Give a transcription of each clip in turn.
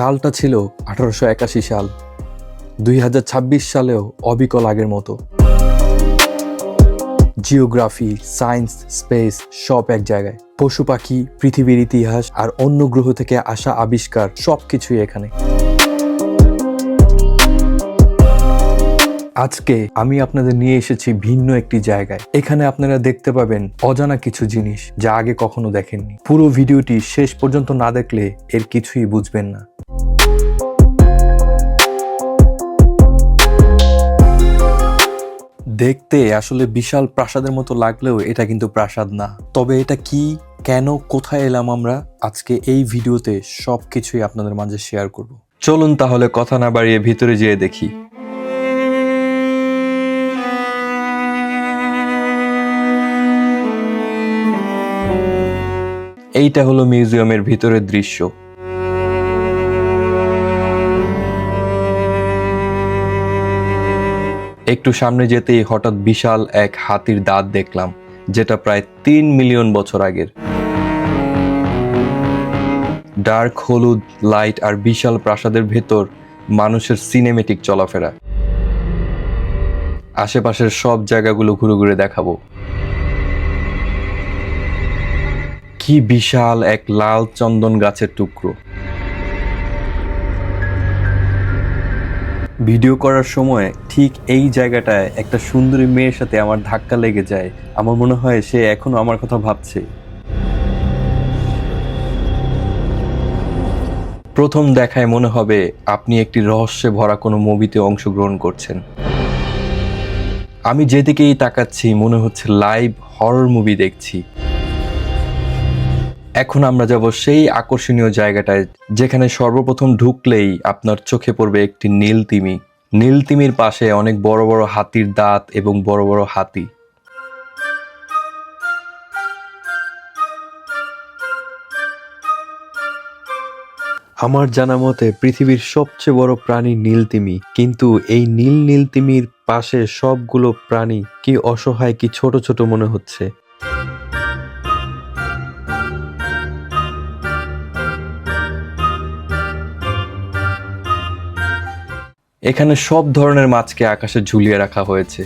সালটা ছিল আঠারোশো একাশি সাল, দুই হাজার ছাব্বিশ সালেও অবিকল আগের মতো। জিওগ্রাফি, সায়েন্স, স্পেস, সব এক জায়গায়। পশু পাখি, পৃথিবীর ইতিহাস আর অন্য গ্রহ থেকে আসা আবিষ্কার সব কিছুই এখানে। আজকে আমি আপনাদের নিয়ে এসেছি ভিন্ন একটি জায়গায়। এখানে আপনারা দেখতে পাবেন অজানা কিছু জিনিস যা আগে কখনো দেখেননি। পুরো ভিডিওটি শেষ পর্যন্ত না দেখলে এর কিছুই বুঝবেন না। দেখতে আসলে বিশাল প্রাসাদের মতো লাগলেও এটা কিন্তু প্রাসাদ না। তবে এটা কি, কেন, কোথায় এলাম আমরা, আজকে এই ভিডিওতে সব কিছুই আপনাদের মাঝে শেয়ার করব। চলুন তাহলে কথা না বাড়িয়ে ভিতরে যেয়ে দেখি। এইটা হলো মিউজিয়ামের ভিতরের দৃশ্য। একটু সামনে যেতেই হঠাৎ বিশাল এক হাতির দাঁত দেখলাম, যেটা প্রায় তিন মিলিয়ন বছর আগের। ডার্ক হলুদ, লাইট আর বিশাল প্রাসাদের ভেতর মানুষের সিনেমেটিক চলাফেরা। আশেপাশের সব জায়গাগুলো ঘুরে ঘুরে দেখাবো। কি বিশাল এক লাল চন্দন গাছের টুকরো? ভিডিও করার সময় ঠিক এই জায়গাটায় একটা সুন্দরী মেয়ের সাথে আমার ধাক্কা লেগে যায়। আমার মনে হয় সে এখনও আমার কথা ভাবছে। প্রথম দেখায় মনে হবে আপনি একটি রহস্যে ভরা কোনো মুভিতে অংশগ্রহণ করছেন। আমি যেদিকেই তাকাচ্ছি, মনে হচ্ছে লাইভ হরর মুভি দেখছি। এখন আমরা যাব সেই আকর্ষণীয় জায়গাটায়, যেখানে সর্বপ্রথম ঢুকলেই আপনার চোখে পড়বে একটি নীল তিমি। নীল তিমির পাশে অনেক বড় বড় হাতির দাঁত এবং বড় বড় হাতি। আমার জানা মতে পৃথিবীর সবচেয়ে বড় প্রাণী নীল তিমি, কিন্তু এই নীল নীল তিমির পাশে সবগুলো প্রাণী কি অসহায় কি ছোট ছোট মনে হচ্ছে? এখানে সব ধরনের মাছকে আকাশে ঝুলিয়ে রাখা হয়েছে।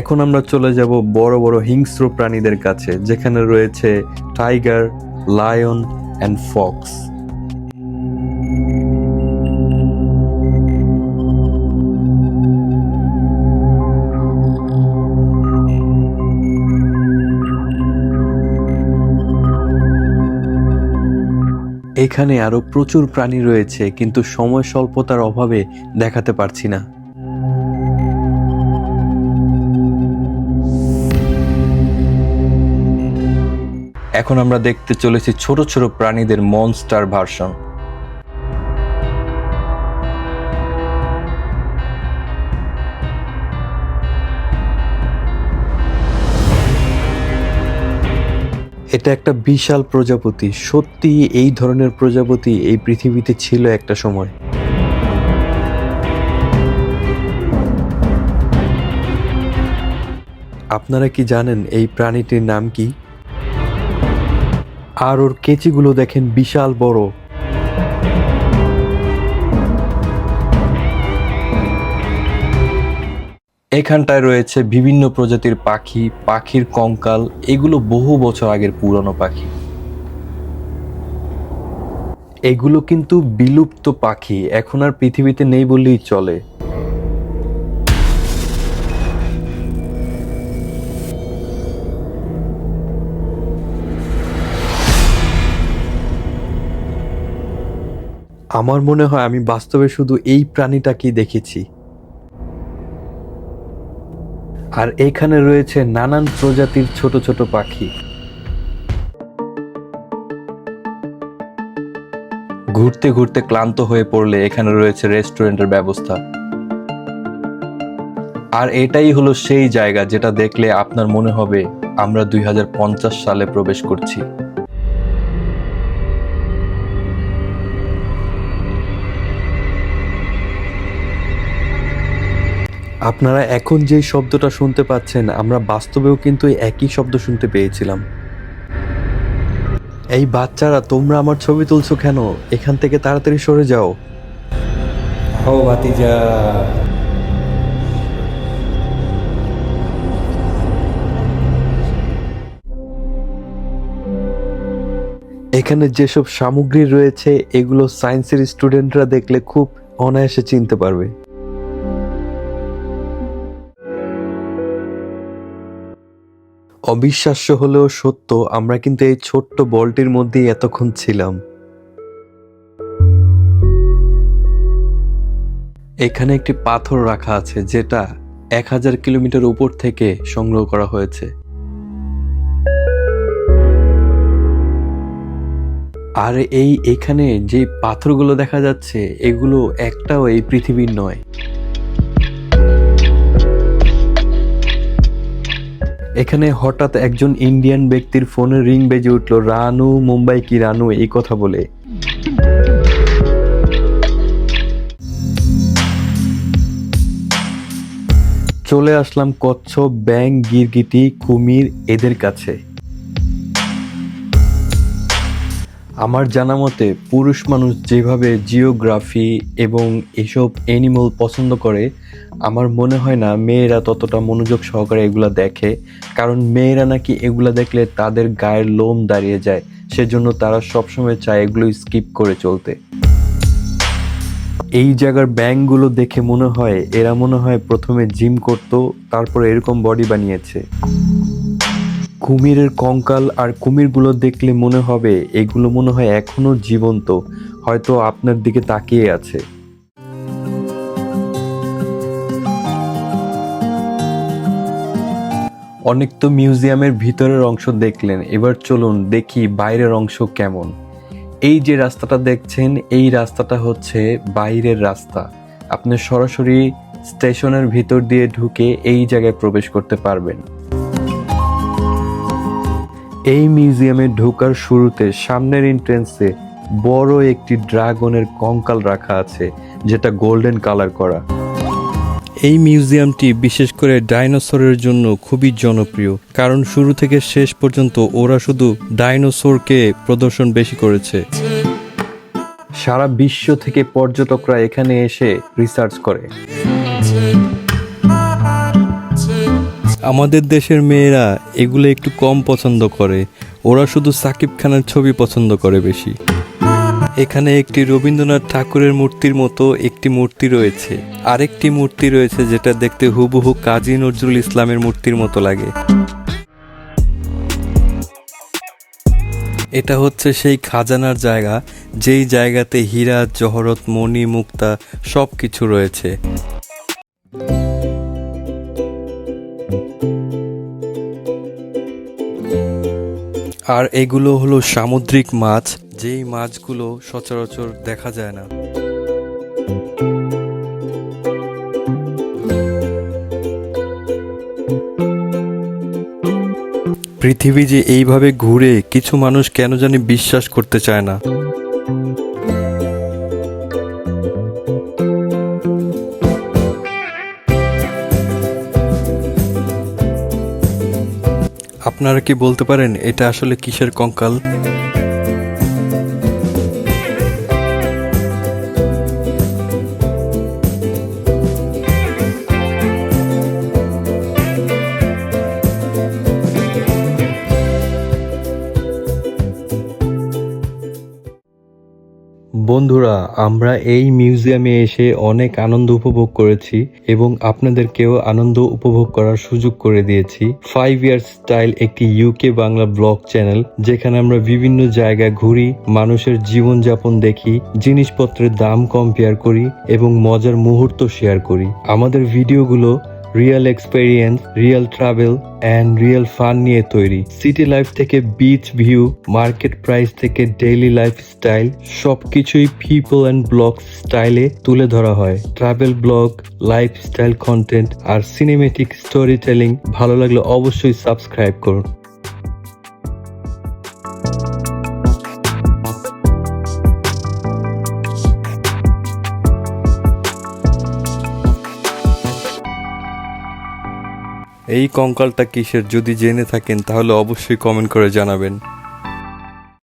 এখন আমরা চলে যাব বড় বড় হিংস্র প্রাণীদের কাছে, যেখানে রয়েছে টাইগার লায়ন অ্যান্ড ফক্স এখানে আরও প্রচুর প্রাণী রয়েছে, কিন্তু সময় স্বল্পতার অভাবে দেখাতে পারছি না। এখন আমরা দেখতে চলেছি ছোট ছোট প্রাণীদের মনস্টার ভার্সন এটা একটা বিশাল প্রজাপতি। সত্যি এই ধরনের প্রজাপতি এই পৃথিবীতে ছিল একটা সময়। আপনারা কি জানেন এই প্রাণীটির নাম কি? আর ওর কেচিগুলো দেখেন বিশাল বড়। এখানটায় রয়েছে বিভিন্ন প্রজাতির পাখি, পাখির কঙ্কাল, এগুলো বহু বছর আগের পুরনো পাখি। এগুলো কিন্তু বিলুপ্ত পাখি, এখন আর পৃথিবীতে নেই বললেই চলে। আমার মনে হয় আমি বাস্তবে শুধু এই প্রাণীটাকেই দেখেছি। আর এখানে রয়েছে নানান প্রজাতির ছোট ছোট পাখি। ঘুরতে ঘুরতে ক্লান্ত হয়ে পড়লে এখানে রয়েছে রেস্টুরেন্টের ব্যবস্থা। আর এটাই হলো সেই জায়গা যেটা দেখলে আপনার মনে হবে আমরা দুই হাজার পঞ্চাশ সালে প্রবেশ করছি। আপনারা এখন যেই শব্দটা শুনতে পাচ্ছেন আমরা বাস্তবেও কিন্তু একই শব্দ শুনতে পেয়েছিলাম। এই বাচ্চারা তোমরা আমার ছবি তুলছো কেন? এখান থেকে তাড়াতাড়ি সরে যাও। ও ভাতিজা। এখানে যেসব সামগ্রী রয়েছে এগুলো সায়েন্সের স্টুডেন্টরা দেখলে খুব অনায়াসে চিনতে পারবে। অবিশ্বাস্য হলেও সত্য, আমরা কিন্তু এই ছোট্ট বলটির মধ্যেই এতক্ষণ ছিলাম। এখানে একটি পাথর রাখা আছে, যেটা এক হাজার কিলোমিটার উপর থেকে সংগ্রহ করা হয়েছে। আর এই এখানে যে পাথরগুলো দেখা যাচ্ছে, এগুলো একটাও এই পৃথিবীর নয়। এখানে হঠাৎ একজন ইন্ডিয়ান ব্যক্তির ফোনে রিং বেজে উঠল, রানু, মুম্বাই কি রানু? এই কথা বলে। চলে আসলাম কচ্ছপ ব্যাং গিরগিটি, কুমির এদের কাছে। আমার জানা মতে, পুরুষ মানুষ যেভাবে জিওগ্রাফি এবং এসব অ্যানিমাল পছন্দ করে, আমার মনে হয় না মেয়েরা ততটা মনোযোগ সহকারে এগুলা দেখে। কারণ মেয়েরা নাকি এগুলা দেখলে তাদের গায়ের লোম দাঁড়িয়ে যায়, সেজন্য তারা সবসময় চায় এগুলো স্কিপ করে চলতে। এই জায়গার ব্যাংকগুলো দেখে মনে হয়, এরা মনে হয় প্রথমে জিম করত, তারপর এরকম বডি বানিয়েছে। কুমিরের কঙ্কাল আর কুমিরগুলো দেখলে মনে হবে এগুলো মনে হয় এখনও জীবন্ত, হয়তো আপনার দিকে তাকিয়ে আছে। অনেক তো মিউজিয়ামের ভিতরের অংশ দেখলেন, এবার চলুন দেখি বাইরের অংশ কেমন। এই যে রাস্তাটা দেখছেন, এই রাস্তাটা হচ্ছে বাইরের রাস্তা। আপনি সরাসরি স্টেশনের ভিতর দিয়ে ঢুকে এই জায়গায় প্রবেশ করতে পারবেন। এই মিউজিয়ামে ঢোকার শুরুতে সামনের এন্ট্রেন্সে বড় একটি ড্রাগনের কঙ্কাল রাখা আছে, যেটা গোল্ডেন কালার করা। এই মিউজিয়ামটি বিশেষ করে ডাইনোসরের জন্য খুবই জনপ্রিয়, কারণ শুরু থেকে শেষ পর্যন্ত ওরা শুধু ডাইনোসরকে প্রদর্শন বেশি করেছে। সারা বিশ্ব থেকে পর্যটকরা এখানে এসে রিসার্চ করে। আমাদের দেশের মেয়েরা এগুলো একটু কম পছন্দ করে। ওরা শুধু সাকিব খানের ছবি পছন্দ করে বেশি। এখানে একটি রবীন্দ্রনাথ ঠাকুরের মূর্তির মতো একটি মূর্তি রয়েছে। আরেকটি মূর্তি রয়েছে যেটা দেখতে হুবহু কাজী নজরুল ইসলামের মূর্তির মতো লাগে। এটা হচ্ছে সেই খাজানার জায়গা, যেই জায়গাতে হীরা, জহরত, মণি, মুক্তা সব কিছু রয়েছে। আর এগুলো হলো সামুদ্রিক মাছ, যেই মাছগুলো সচরাচর দেখা যায় না। পৃথিবী যে এইভাবে ঘুরে কিছু মানুষ কেন জানি বিশ্বাস করতে চায় না। আপনারা কি বলতে পারেন এটা আসলে কিসের কঙ্কাল? বন্ধুরা, আমরা এই মিউজিয়ামে এসে অনেক আনন্দ উপভোগ করেছি এবং আপনাদেরকেও আনন্দ উপভোগ করার সুযোগ করে দিয়েছি। ফাইভ ইয়ার স্টাইল একটি ইউকে বাংলা ব্লগ চ্যানেল, যেখানে আমরা বিভিন্ন জায়গায় ঘুরি, মানুষের জীবনযাপন দেখি, জিনিসপত্রের দাম কম্পেয়ার করি এবং মজার মুহূর্ত শেয়ার করি। আমাদের ভিডিওগুলো real experience real travel and real fun নিয়ে তৈরি। সিটি লাইফ থেকে বিচ ভিউ মার্কেট প্রাইস থেকে ডেইলি লাইফ স্টাইল সবকিছুই পিপল অ্যান্ড ব্লগ স্টাইলে তুলে ধরা হয়। ট্রাভেল ব্লগ লাইফস্টাইল কন্টেন্ট আর সিনেমেটিক স্টোরি টেলিং ভালো লাগলে অবশ্যই সাবস্ক্রাইব করুন। এই কঙ্কালটা কিসের? যদি জেনে থাকেন তাহলে অবশ্যই কমেন্ট করে জানাবেন।